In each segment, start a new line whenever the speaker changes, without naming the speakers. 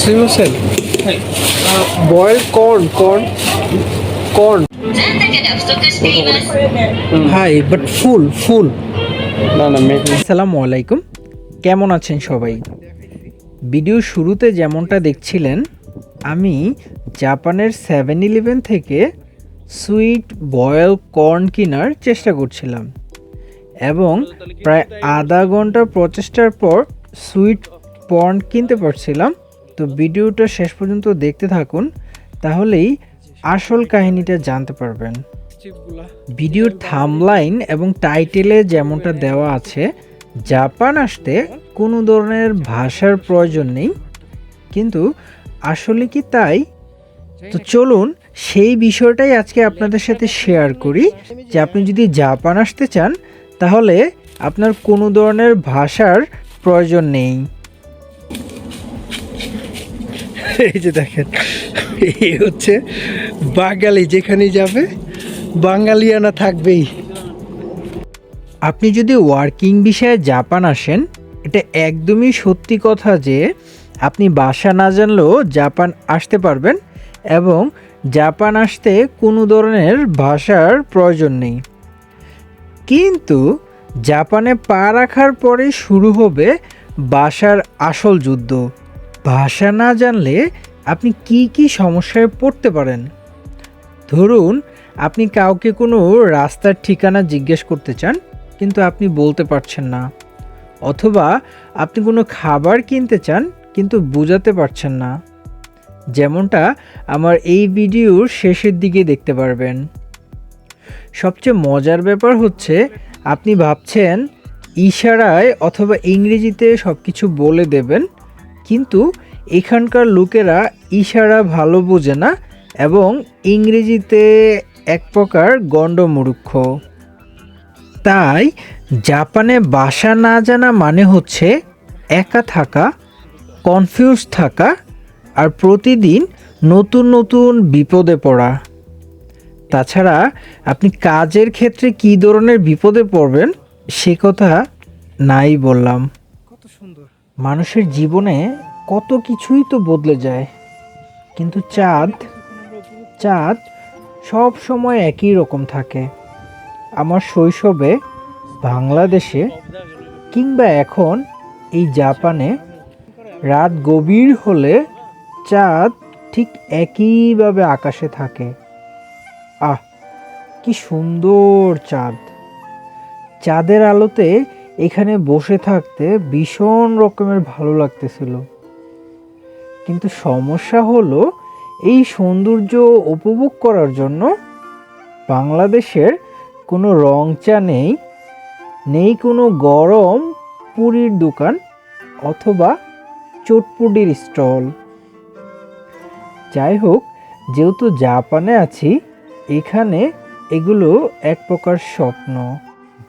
Muslim Hossain boiled corn corn corn high but full full আসসালামু আলাইকুম কেমন আছেন সবাই? ভিডিও শুরুতে যেমনটা দেখছিলেন আমি জাপানের সেভেন ইলেভেন থেকে সুইট বয়েল কর্ন কেনার চেষ্টা করছিলাম। এবং প্রায় আধা ঘণ্টা প্রচেষ্টার পর সুইট পর্ন কিনতে পারছিলাম। তো ভিডিওটা শেষ পর্যন্ত দেখতে থাকুন, তাহলেই আসল কাহিনীটা জানতে পারবেন। ভিডিওর থামলাইন এবং টাইটেলে যেমনটা দেওয়া আছে, জাপান আসতে কোনো ধরনের ভাষার প্রয়োজন নেই, কিন্তু আসলে কি তাই? তো চলুন সেই বিষয়টাই আজকে আপনাদের সাথে শেয়ার করি, যে আপনি যদি জাপান আসতে চান, তাহলে আপনার কোনো ধরনের ভাষার প্রয়োজন নেই। এই যে দেখেন, এই হচ্ছে বাঙালি যেখানে যাবে, বাঙালিয়ানা থাকবেই। আপনি যদি ওয়ার্কিং বিষয়ে জাপান আসেন, এটা একদমই সত্যি কথা যে আপনি বাসা না জানলেও জাপান আসতে পারবেন এবং জাপান আসতে কোনো ধরনের ভাষার প্রয়োজন নেই। কিন্তু জাপানে পা রাখার পরে শুরু হবে বাসার আসল যুদ্ধ। ভাষা না জানলে আপনি কি কি সমস্যায় পড়তে পারেন? ধরুন, আপনি কাউকে কোনো রাস্তার ঠিকানা জিজ্ঞেস করতে চান, কিন্তু আপনি বলতে পারছেন না। অথবা আপনি কোনো খাবার কিনতে চান, কিন্তু বোঝাতে পারছেন না। যেমনটা আমার এই ভিডিওর শেষের দিকে দেখতে পারবেন। সবচেয়ে মজার ব্যাপার হচ্ছে, আপনি ভাবছেন, ইশারায় অথবা ইংরেজিতে সব কিছু বলে দেবেন কিন্তু এখানকার লোকেরা ইশারা ভালো বোঝে না এবং ইংরেজিতে এক প্রকার গণ্ডমূর্খ। তাই জাপানে ভাষা না জানা মানে হচ্ছে একা থাকা কনফিউজ থাকা আর প্রতিদিন নতুন নতুন বিপদে পড়া। তাছাড়া আপনি কাজের ক্ষেত্রে কী ধরনের বিপদে পড়বেন সে কথা নাই বললাম। মানুষের জীবনে কত কিছুই তো বদলে যায়, কিন্তু চাঁদ চাঁদ সব সময় একই রকম থাকে। আমার শৈশবে বাংলাদেশে কিংবা এখন এই জাপানে রাত গভীর হলে চাঁদ ঠিক একইভাবে আকাশে থাকে। আহ, কি সুন্দর চাঁদ। চাঁদের আলোতে এখানে বসে থাকতে ভীষণ রকমের ভালো লাগতেছিল। কিন্তু সমস্যা হলো, এই সৌন্দর্য উপভোগ করার জন্য বাংলাদেশের কোনো রং চা নেই নেই কোনো গরম পুরীর দোকান অথবা চটপুডির স্টল। যাই হোক, যেহেতু জাপানে আছি, এখানে এগুলো এক প্রকার স্বপ্ন।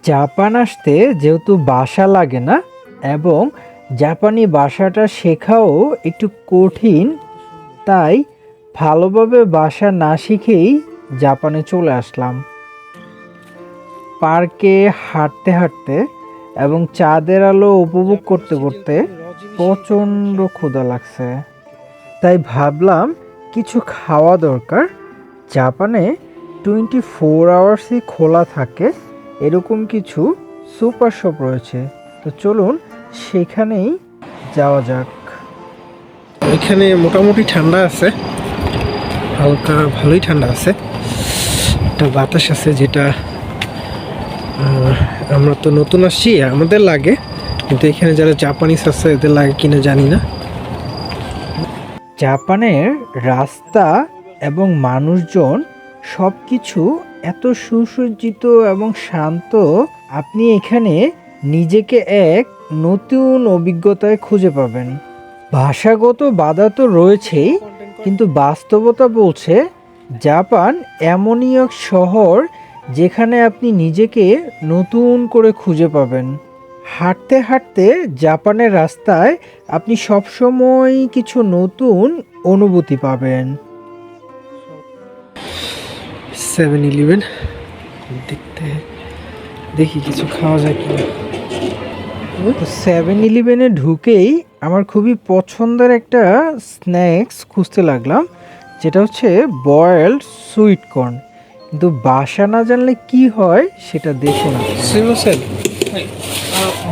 জাপান আসতে যেহেতু বাসা লাগে না, এবং জাপানি ভাষাটা শেখাও একটু কঠিন, তাই ভালোভাবে ভাষা না শিখেই জাপানে চলে আসলাম। পার্কে হাঁটতে হাঁটতে এবং চাঁদের আলো উপভোগ করতে করতে প্রচণ্ড ক্ষুধা লাগছে। তাই ভাবলাম কিছু খাওয়া দরকার। জাপানে টোয়েন্টি ফোর আওয়ার্সই খোলা থাকে। এরকম কিছু সুপার শপ রয়েছে। তো চলুন সেখানেই যাওয়া যাক। এখানে মোটামুটি ঠান্ডা আছে। হালকা ভালোই ঠান্ডা আছে। একটা বাতাস আছে যেটা আমরা তো নতুন আসছি আমাদের লাগে। কিন্তু এখানে যারা জাপানিজ আছে এদের লাগে কিনা জানি না। জাপানের রাস্তা এবং মানুষজন সব কিছু এত সুসজ্জিত এবং শান্ত, আপনি এখানে নিজেকে এক নতুন অভিজ্ঞতায় খুঁজে পাবেন। ভাষাগত বাধা তো রয়েছেই, কিন্তু বাস্তবতা বলছে জাপান এমনই এক শহর যেখানে আপনি নিজেকে নতুন করে খুঁজে পাবেন। হাঁটতে হাঁটতে জাপানের রাস্তায় আপনি সবসময় কিছু নতুন অনুভূতি পাবেন। সেভেন ইলেভেন দেখতে দেখি কিছু খাওয়া যায় কি সেভেন ইলেভেনে ঢুকেই আমার খুবই পছন্দের একটা স্ন্যাক্স খুঁজতে লাগলাম যেটা হচ্ছে বয়েলড সুইট কর্ন। কিন্তু বাসা না জানলে কি হয় সেটা দেখো না।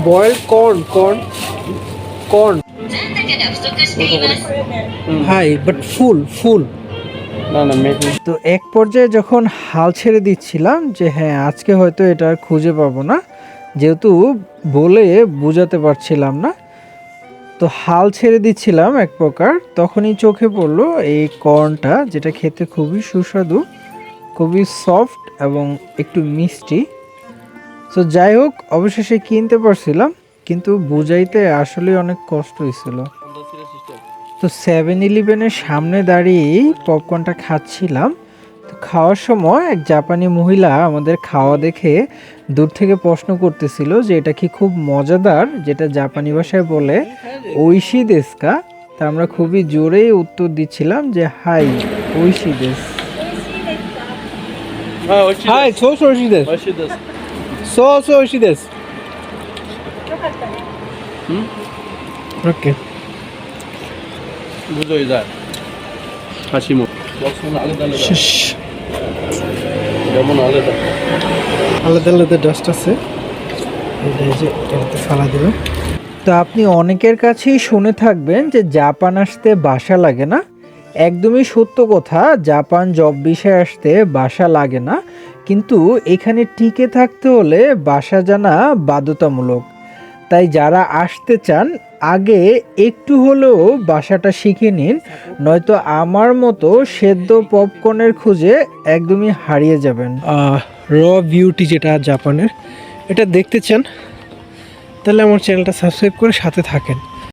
Boiled corn corn corn. High but full full
না না
তো এক পর্যায়ে যখন হাল ছেড়ে দিচ্ছিলাম যে হ্যাঁ আজকে হয়তো এটা আর খুঁজে পাবো না, যেহেতু বলে বোঝাতে পারছিলাম না, তো হাল ছেড়ে দিচ্ছিলাম এক প্রকার, তখনই চোখে পড়ল এই কর্নটা, যেটা খেতে খুবই সুস্বাদু, খুবই সফট এবং একটু মিষ্টি। তো যাই হোক, অবশেষে কিনতে পারছিলাম, কিন্তু বুঝাইতে আসলে অনেক কষ্ট হয়েছিল। তো সেভেন ইলেভেনের সামনে দাঁড়িয়েই পপকর্নটা খাচ্ছিলাম। তো খাওয়ার সময় এক জাপানি মহিলা আমাদের খাওয়া দেখে দূর থেকে প্রশ্ন করতেছিল যে এটা কি খুব মজাদার যেটা জাপানি ভাষায় বলে ঐশি দেশকা? তা আমরা খুবই জোরেই উত্তর দিচ্ছিলাম যে হাই ঐশি দেশ।
হ্যাঁ ওই
হাই সো সো ঐশি দেশ। সো সো ঐশি দেশ। ওকে।
বুঝোই যায়। হাসি মুখ আলাদা আলাদা যেমন আলাদা।
আলাদা আলাদা ডাস্ট আছে। ফালা দিলাম তো আপনি অনেকের কাছেই শুনে থাকবেন যে জাপান আসতে বাসা লাগে না। একদমই সত্য কথা জাপান জব বিষয়ে আসতে বাসা লাগে না। কিন্তু এখানে টিকে থাকতে হলে বাসা জানা বাধ্যতামূলক। তাই যারা আসতে চান আগে একটু হলেও বাসাটা শিখে নিন, নয়তো আমার মতো সেদ্ধ পপকর্নের খুঁজে একদমই হারিয়ে যাবেন। র বিউটি যেটা জাপানের, এটা দেখতে চান, তাহলে আমার চ্যানেলটা সাবস্ক্রাইব করে সাথে থাকেন।